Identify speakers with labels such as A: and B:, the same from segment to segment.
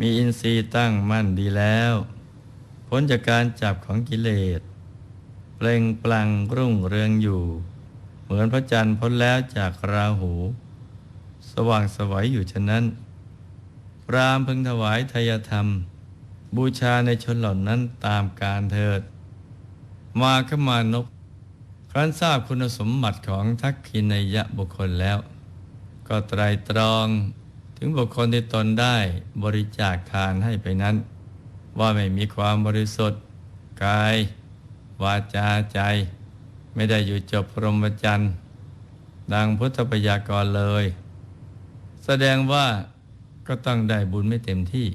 A: มีอินทรีย์ตั้งมั่นดีแล้ว พ้นจากการจับของกิเลสเปล่งปลั่งรุ่งเรืองอยู่ เหมือนพระจันทร์พ้นแล้วจากราหู สว่างสวัยอยู่ฉะนั้น พรามพึงถวายทายธรรม บูชาในชนเหล่านั้นตามการเถิด มาขมานพครั้นทราบคุณสมบัติของทักขินยะบุคคลแล้ว ก็ไตรตรอง ถึงบุคคลที่ตนได้บริจาคทานให้ไปนั้น ว่าไม่มีความบริสุทธิ์กาย วาจาใจ ไม่ได้อยู่จบพรหมจรรย์ดังพุทธปยากรเลย แสดงว่าก็ต้องได้บุญไม่เต็มที่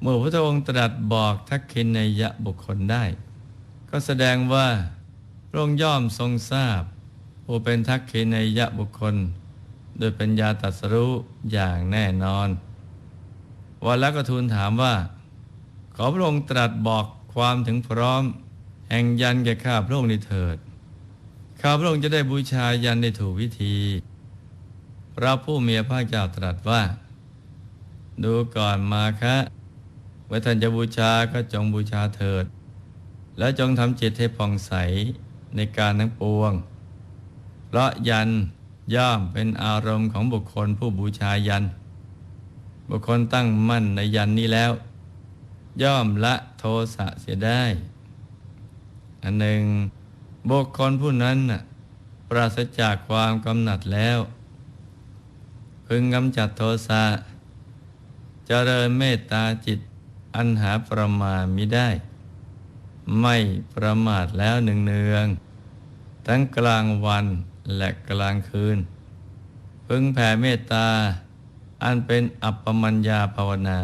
A: เมื่อพระองค์ตรัสบอกทักขินในยะบุคคลได้ ก็แสดงว่าพระองค์ย่อมทรงทราบผู้เป็นทักขินในยะบุคคล โดยปัญญาตรัสรู้อย่างแน่นอนวันแล้วก็ทูลถามว่า ขอพระองค์ตรัสบอกความถึงพร้อม แห่งยันแก่ข้าพระองค์ในเถิด ข้าพระองค์จะได้บูชายันในถูกวิธี พระผู้มีพระเจ้าตรัสว่า ดูก่อนมาคะเมื่อท่านจะบูชาก็จงบูชาเถิด และจงทำจิตให้ผ่องใสในการทั้งปวง เพราะยัน ย่อมเป็นอารมณ์ของบุคคลผู้บูชายัน บุคคลตั้งมั่นในยันนี้แล้ว ย่อมละโทสะเสียได้ อันหนึ่ง บุคคลผู้นั้นน่ะปราศจากความกำหนัดแล้ว พึงกำจัดโทสะเจริญเมตตาจิตอันหาประมาณมิได้ ไม่ประมาทแล้วหนึ่งเนืองทั้งกลางวัน และกลางคืน พึงแผ่เมตตา อันเป็นอัปปมัญญาภาวนา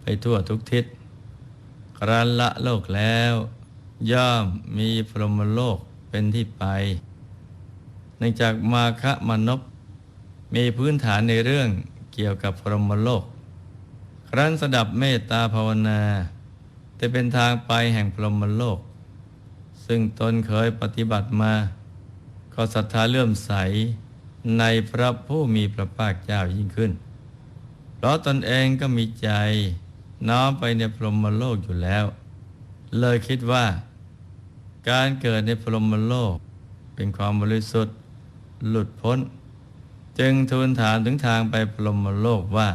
A: ไปทั่วทุกทิศครั้นละโลกแล้ว ย่อมมีพรหมโลกเป็นที่ไปเนื่องจากมาคะมนพมีพื้นฐานในเรื่องเกี่ยวกับพรหมโลก ครั้นสดับเมตตาภาวนาจะเป็นทางไปแห่งพรหมโลก ซึ่งตนเคยปฏิบัติมา ก็ศรัทธาเลื่อมใสในพระผู้มีพระภาคเจ้ายิ่งขึ้น เพราะตนเองก็มีใจน้อมไปในพรหมโลกอยู่แล้ว เลยคิดว่า การเกิดในพรหมโลก เป็นความบริสุทธิ์หลุดพ้น จึงทูลถามถึงทางไปพรหมโลกว่า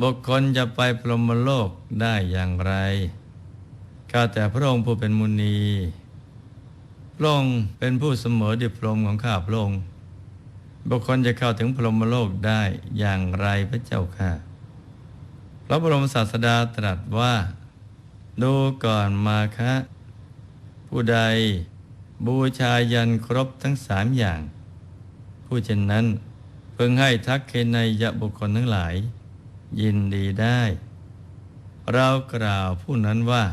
A: บุคคลจะไปพรหมโลกได้อย่างไร ข้าแต่พระองค์ผู้เป็นมุนี พระองค์เป็นผู้เสมอดิพรหมของข้าพระองค์บุคคลจะเข้าถึงพรหมโลกได้อย่างไรพระเจ้าค่ะ พระบรมศาสดาตรัสว่า ดูก่อนมาคะ ผู้ใดบูชายันครบทั้งสามอย่าง ผู้เช่นนั้นเพิ่งให้ทักเคนยยะบุคคลทั้งหลาย ยินดีได้ เรากล่าวผู้นั้นว่า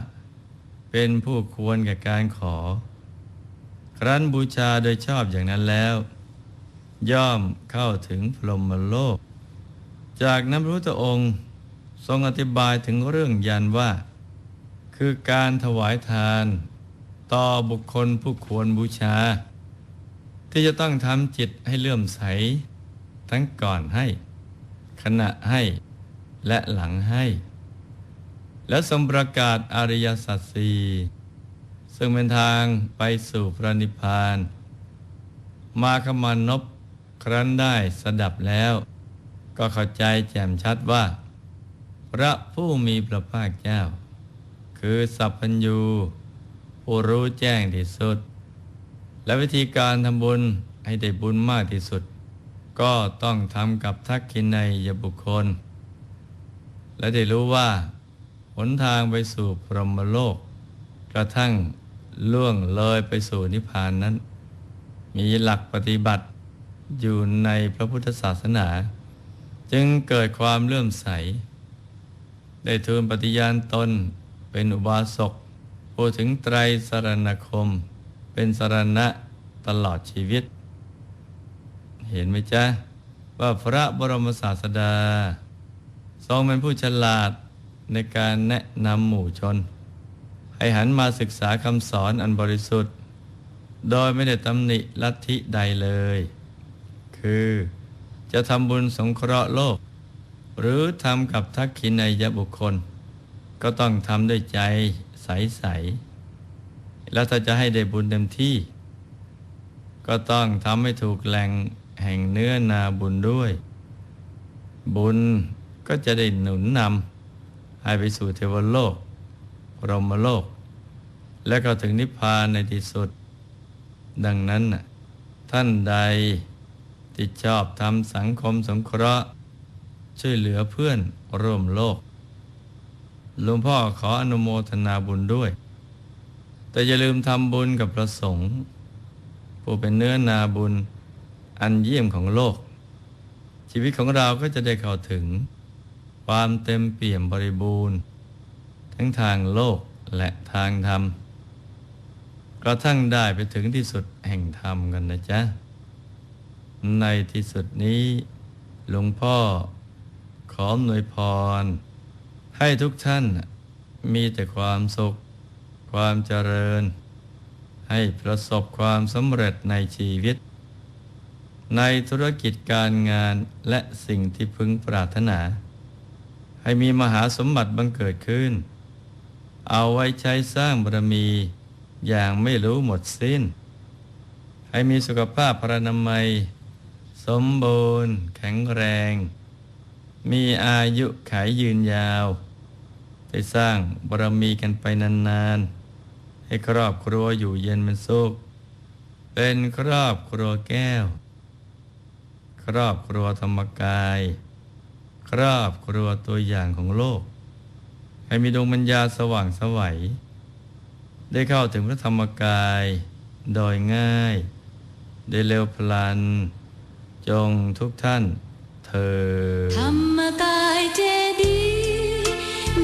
A: เป็นผู้ควรแก่การขอ ครั้นบูชาโดยชอบอย่างนั้นแล้ว ย่อมเข้าถึงพรหมโลก จากนั้นพระพุทธองค์ทรงอธิบายถึงเรื่องยันว่า คือการถวายทาน ต่อบุคคลผู้ควรบูชา ที่จะต้องทำจิตให้เลื่อมใส ทั้งก่อนให้ ขณะให้และหลังให้ และสมประกาศอริยสัจสี ซึ่งเป็นทางไปสู่พระนิพพาน มาขมานพครั้นได้สดับแล้ว ก็เข้าใจแจ่มชัดว่า พระผู้มีพระภาคเจ้า คือสัพพัญญูผู้รู้แจ้งที่สุด และวิธีการทำบุญให้ได้บุญมากที่สุด ก็ต้องทำกับทักขินในยบุคคล และได้รู้ว่าหนทางไปสู่พรหมโลก กระทั่ง ล่วงเลยไปสู่นิพพานนั้น มีหลักปฏิบัติอยู่ในพระพุทธศาสนา จึงเกิดความเลื่อมใส ได้ทูลปฏิญาณตนเป็นอุบาสกพูดถึงไตรสรณคม เป็นสรณะตลอดชีวิต เห็นไหมจ๊ะ ว่าพระบรมศาสดา ทรงเป็นผู้ฉลาดในการแนะนำหมู่ชน ให้หันมาศึกษาคำสอนอันบริสุทธิ์ โดยไม่ได้ตำหนิลัทธิใดเลย คือจะทำบุญสงเคราะห์โลก หรือทำกับทักขินายยบุคคล ก็ต้องทำด้วยใจใส ๆ แล้วถ้าจะให้ได้บุญเต็มที่ ก็ต้องทำให้ถูกแหล่งแห่งเนื้อนาบุญด้วย บุญก็จะได้หนุนนำให้ไปสู่เทวโลก รมโลก และก็ถึงนิพพานในที่สุด ดังนั้นท่านใดที่ชอบทำสังคมสงเคราะห์ ช่วยเหลือเพื่อนร่วมโลกหลวงพ่อขออนุโมทนาบุญด้วย แต่อย่าลืมทำบุญกับพระสงฆ์ผู้เป็นเนื้อนาบุญอันเยี่ยมของโลก ชีวิตของเราก็จะได้เข้าถึง ความเต็มเปี่ยมบริบูรณ์ ทั้งทางโลกและทางธรรมกระทั่งได้ไปถึงที่สุดแห่งธรรมกันนะจ๊ะ ในที่สุดนี้หลวงพ่อขอหน่วยพร ให้ทุกท่านมีแต่ความสุข ความเจริญ ให้ประสบความสำเร็จในชีวิต ในธุรกิจการงานและสิ่งที่พึงปรารถนา ให้มีมหาสมบัติบังเกิดขึ้น เอาไว้ใช้สร้างบารมีอย่างไม่รู้หมดสิ้น ให้มีสุขภาพพรรณนามัย สมบูรณ์ แข็งแรง มีอายุขายยืนยาวได้สร้างบารมีกันไปนานๆ ให้ครอบครัวอยู่เย็นเป็นสุข เป็นครอบครัวแก้ว ครอบครัวธรรมกาย ครอบครัวตัวอย่างของโลก ให้มีดวงปัญญาสว่างสวัย ได้เข้าถึงพระธรรมกายโดยง่าย ได้เร็วพลัน จงทุกท่านเธอ
B: ธรรมกายเจดี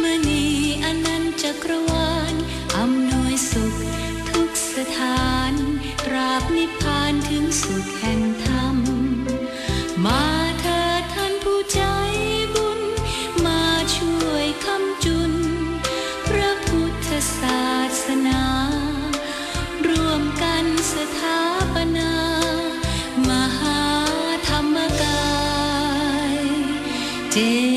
B: มณีอนันจักรวาลอำนวยสุข ทุกสถานราบนิพพานถึงสุข ม